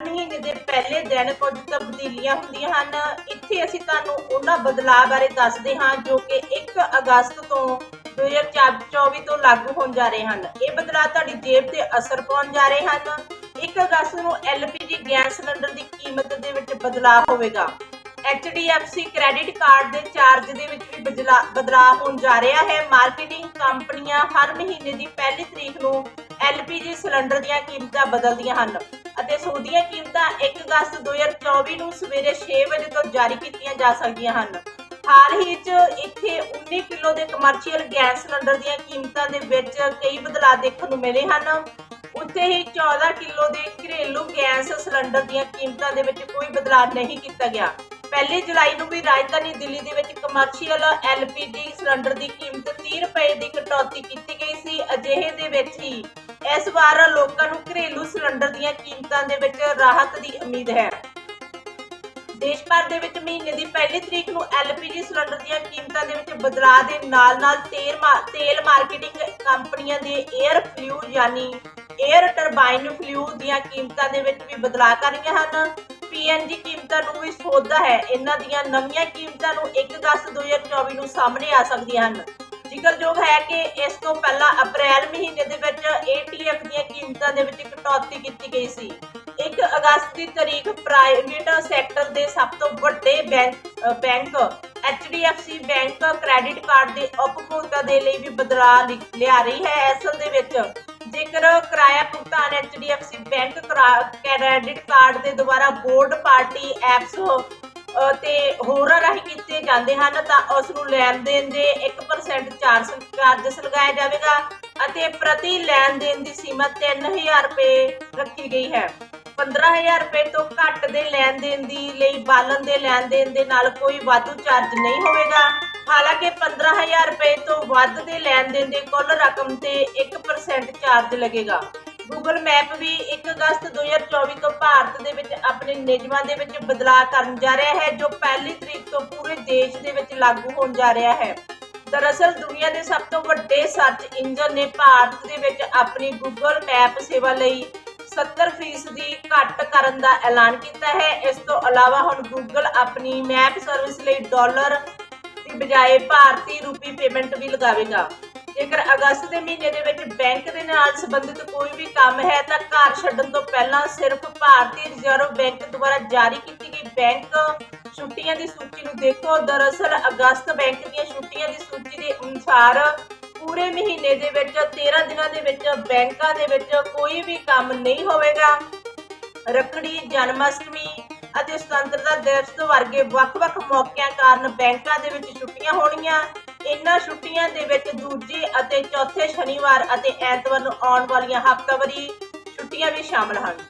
ਮਹੀਨੇ ਦੇ ਪਹਿਲੇ ਦਿਨ ਕੁਝ ਤਬਦੀਲੀਆਂ ਹੁੰਦੀਆਂ ਹਨ। ਇੱਥੇ ਅਸੀਂ ਤੁਹਾਨੂੰ ਉਹਨਾਂ ਬਦਲਾਅ ਬਾਰੇ ਦੱਸਦੇ ਹਾਂ ਜੋ ਕਿ 1 ਅਗਸਤ ਤੋਂ 2024 ਤੋਂ ਲਾਗੂ ਹੋਣ ਜਾ ਰਹੇ ਹਨ। ਇਹ ਬਦਲਾਅ ਤੁਹਾਡੀ ਜੇਬ ਤੇ ਅਸਰ ਪਾਉਣ ਜਾ ਰਹੇ ਹਨ। 1 ਅਗਸਤ ਨੂੰ LPG ਗੈਸ ਸਿਲੰਡਰ ਦੀ ਕੀਮਤ ਦੇ ਵਿੱਚ ਬਦਲਾਅ ਹੋਵੇਗਾ। HDFC ਕ੍ਰੈਡਿਟ ਕਾਰਡ ਦੇ ਚਾਰਜ ਦੇ ਵਿੱਚ ਵੀ ਬਦਲਾ- ਬਦਲਾਅ ਹੋਣ ਜਾ ਰਿਹਾ ਹੈ। ਮਾਰਕੀਟਿੰਗ ਕੰਪਨੀਆਂ ਹਰ ਮਹੀਨੇ ਦੀ ਪਹਿਲੀ ਤਰੀਕ ਨੂੰ LPG ਸਿਲੰਡਰ ਦੀਆਂ ਕੀਮਤਾਂ ਬਦਲਦੀਆਂ ਹਨ ਅਤੇ ਸੋਧੀਆਂ ਕੀਮਤਾਂ 1 ਅਗਸਤ 2024 ਨੂੰ ਸਵੇਰੇ 6 ਵਜੇ ਤੋਂ ਜਾਰੀ ਕੀਤੀਆਂ ਜਾ ਸਕਦੀਆਂ ਹਨ। ਹਾਲ ਹੀ 'ਚ ਇੱਥੇ 19 ਕਿਲੋ ਦੇ ਕਮਰਸ਼ੀਅਲ ਗੈਸ ਸਿਲੰਡਰ ਦੀਆਂ ਕੀਮਤਾਂ ਦੇ ਵਿੱਚ ਕਈ ਬਦਲਾਅ ਦੇਖਣ ਨੂੰ ਮਿਲੇ ਹਨ। ਉੱਥੇ ਹੀ 14 ਕਿਲੋ ਦੇ ਘਰੇਲੂ ਗੈਸ ਸਿਲੰਡਰ ਦੀਆਂ ਕੀਮਤਾਂ ਦੇ ਵਿੱਚ ਕੋਈ ਬਦਲਾਅ ਨਹੀਂ ਕੀਤਾ ਗਿਆ। ਪਹਿਲੀ ਜੁਲਾਈ ਨੂੰ ਵੀ ਰਾਜਧਾਨੀ ਦਿੱਲੀ ਦੇ ਵਿੱਚ ਕਮਰਸ਼ੀਅਲ LPG ਸਿਲੰਡਰ ਦੀ ਕੀਮਤ 30 ਰੁਪਏ ਦੀ ਕਟੌਤੀ ਕੀਤੀ ਗਈ ਸੀ। ਅਜਿਹੇ ਦੇ ਵਿੱਚ ਹੀ ਇਸ ਵਾਰ ਲੋਕਾਂ ਨੂੰ ਘਰੇਲੂ ਸਿਲੰਡਰ ਦੀਆਂ ਕੀਮਤਾਂ ਦੇ ਵਿੱਚ ਰਾਹਤ ਦੀ ਉਮੀਦ ਹੈ। ਦੇਸ਼ ਭਰ ਦੇ ਵਿੱਚ ਮਹੀਨੇ ਦੀ ਪਹਿਲੀ ਤਰੀਕ ਨੂੰ LPG ਸਿਲੰਡਰ ਦੀਆਂ ਕੀਮਤਾਂ ਦੇ ਵਿੱਚ ਬਦਲਾਅ ਦੇ ਨਾਲ-ਨਾਲ ਤੇਲ ਮਾ- ਤੇਲ ਮਾਰਕੀਟਿੰਗ ਕੰਪਨੀਆਂ ਦੇ 에ਅਰ ਫਲਿਊ ਯਾਨੀ 에ਅਰ ਟਰਬਾਈਨ ਫਲਿਊ ਦੀਆਂ ਕੀਮਤਾਂ ਦੇ ਵਿੱਚ ਵੀ ਬਦਲਾਅ ਕਰ ਰਹੀਆਂ ਹਨ। PNG ਕੀਮਤਾਂ ਨੂੰ ਵੀ ਸੋਧਦਾ ਹੈ। ਇਹਨਾਂ ਦੀਆਂ ਨਵੀਆਂ ਕੀਮਤਾਂ ਨੂੰ 1 ਅਗਸਤ 2024 ਨੂੰ ਸਾਹਮਣੇ ਆ ਸਕਦੀਆਂ ਹਨ। ਜ਼ਿਕਰਯੋਗ ਹੈ ਕਿ ਇਸ ਤੋਂ ਪਹਿਲਾਂ ਅਪ੍ਰੈਲ ਮਹੀਨੇ ਦੇ ਵਿੱਚ ATF ਦੀਆਂ ਕੀਮਤਾਂ ਦੇ ਵਿੱਚ ਕਟੌਤੀ ਕੀਤੀ ਗਈ ਸੀ। 1 ਅਗਸਤ ਦੀ ਤਾਰੀਖ ਪ੍ਰਾਈਵੇਟ ਸੈਕਟਰ ਦੇ ਸਭ ਤੋਂ ਵੱਡੇ ਬੈਂਕ ਅ, bank HDFC bank credit card ਦੇ ਉਪਭੋਗਤਾ ਦੇ ਲਈ ਵੀ ਬਦਲਾਅ ਲਿਆ ਰਹੀ ਹੈ। ਅਸਲ ਦੇ ਵਿੱਚ ਜੇਕਰ ਕਿਰਾਇਆ ਭੁਗਤਾਨ HDFC ਬੈਂਕ ਕਰਾ- ਕ੍ਰੈਡਿਟ ਕਾਰਡ ਦੇ ਦੁਆਰਾ ਬੋਰਡ ਪਾਰਟੀ ਐਪਸ ਅ, ਤੇ ਹੋਰਾਂ ਰਾਹੀਂ ਕੀਤੇ ਜਾਂਦੇ ਹਨ ਤਾਂ ਉਸ ਨੂੰ ਲੈਣ ਦੇਣ ਦੇ 1% ਚਾਰਜ ਚਾਰਜਸ ਲਗਾਇਆ ਜਾਵੇਗਾ ਅਤੇ ਪ੍ਰਤੀ ਲੈਣ ਦੇਣ ਦੀ ਸੀਮਾ 3000 ਰੁਪਏ ਰੱਖੀ ਗਈ ਹੈ। 15000 ਰੁਪਏ ਤੋਂ ਘੱਟ ਦੇ ਲੈਣ ਦੇਣ ਦੀ ਲਈ ਬਾਲਣ ਦੇ ਲੈਣ ਦੇਣ ਦੇ ਨਾਲ ਕੋਈ ਵਾਧੂ ਚਾਰਜ ਨਹੀਂ ਹੋਵੇਗਾ। ਹਾਲਾਂਕਿ 15000 ਰੁਪਏ ਤੋਂ ਵੱਧ ਦੇ ਲੈਣ ਦੇਣ ਦੇ ਕੁੱਲ ਰਕਮ ਤੇ 1% ਚਾਰਜ ਲੱਗੇਗਾ। ਗੂਗਲ ਮੈਪ ਵੀ 1 ਅਗਸਤ 2024 ਤੋਂ ਭਾਰਤ ਦੇ ਵਿੱਚ ਆਪਣੇ ਨਿਯਮਾਂ ਦੇ ਵਿੱਚ ਬਦਲਾਅ ਕਰਨ ਜਾ ਰਿਹਾ ਹੈ, ਜੋ ਪਹਿਲੀ ਤਰੀਕ ਤੋਂ ਪੂਰੇ ਦੇਸ਼ ਦੇ ਵਿੱਚ ਲਾਗੂ ਹੋਣ ਜਾ ਰਿਹਾ ਹੈ। ਦਰਅਸਲ ਦੁਨੀਆ ਦੇ ਸਭ ਤੋਂ ਵੱਡੇ ਸਰਚ ਇੰਜਨ ਨੇ ਭਾਰਤ ਦੇ ਵਿੱਚ ਆਪਣੀ ਗੂਗਲ ਮੈਪ ਸੇਵਾ ਲਈ 70% ਦੀ ਘੱਟ ਕਰਨ ਦਾ ਐਲਾਨ ਕੀਤਾ ਹੈ। ਇਸ ਤੋਂ ਇਲਾਵਾ ਹੁਣ ਗੂਗਲ ਆਪਣੀ ਮੈਪ ਸਰਵਿਸ ਲਈ ਡਾਲਰ ਦੀ ਬਜਾਏ ਭਾਰਤੀ ਰੂਪੀ ਪੇਮੈਂਟ ਵੀ ਲਗਾਵੇਗਾ। ਜੇਕਰ ਅਗਸਤ ਦੇ ਮਹੀਨੇ ਦੇ ਵਿੱਚ ਬੈਂਕ ਦੇ ਨਾਲ ਸੰਬੰਧਿਤ ਕੋਈ ਵੀ ਕੰਮ ਹੈ, ਤਾਂ ਘਰ ਛੱਡਣ ਤੋਂ ਪਹਿਲਾਂ ਸਿਰਫ ਭਾਰਤੀ ਰਿਜ਼ਰਵ ਬੈਂਕ ਦੁਆਰਾ ਜਾਰੀ ਕੀਤੀ ਗਈ ਬੈਂਕ ਛੁੱਟੀਆਂ ਦੀ ਸੂਚੀ ਨੂੰ ਦੇਖੋ। ਦਰਅਸਲ, ਅਗਸਤ ਬੈਂਕ ਦੀਆਂ ਛੁੱਟੀਆਂ ਦੀ ਸੂਚੀ ਦੇ ਅਨੁਸਾਰ ਪੂਰੇ ਮਹੀਨੇ ਦੇ ਵਿੱਚ 13 ਦਿਨਾਂ ਦੇ ਵਿੱਚ ਬੈਂਕਾਂ ਦੇ ਵਿੱਚ ਕੋਈ ਵੀ ਕੰਮ ਨਹੀਂ ਹੋਵੇਗਾ। ਰੱਖੜੀ, ਜਨਮ ਅਤੇ ਸੁਤੰਤਰਤਾ ਦਿਵਸ ਵਰਗੇ ਵੱਖ-ਵੱਖ ਮੌਕਿਆਂ ਕਾਰਨ ਬੈਂਕਾਂ ਦੇ ਵਿੱਚ ਛੁੱਟੀਆਂ ਹੋਣੀਆਂ ਇਨ੍ਹਾਂ ਛੁੱਟੀਆਂ ਦੇ ਵਿੱਚ ਦੂਜੇ ਅਤੇ ਚੌਥੇ ਸ਼ਨੀਵਾਰ ਅਤੇ ਐਤਵਾਰ ਨੂੰ ਆਉਣ ਵਾਲੀਆਂ ਹਫ਼ਤਾਵਾਰੀ ਛੁੱਟੀਆਂ ਵੀ ਸ਼ਾਮਲ ਹਨ।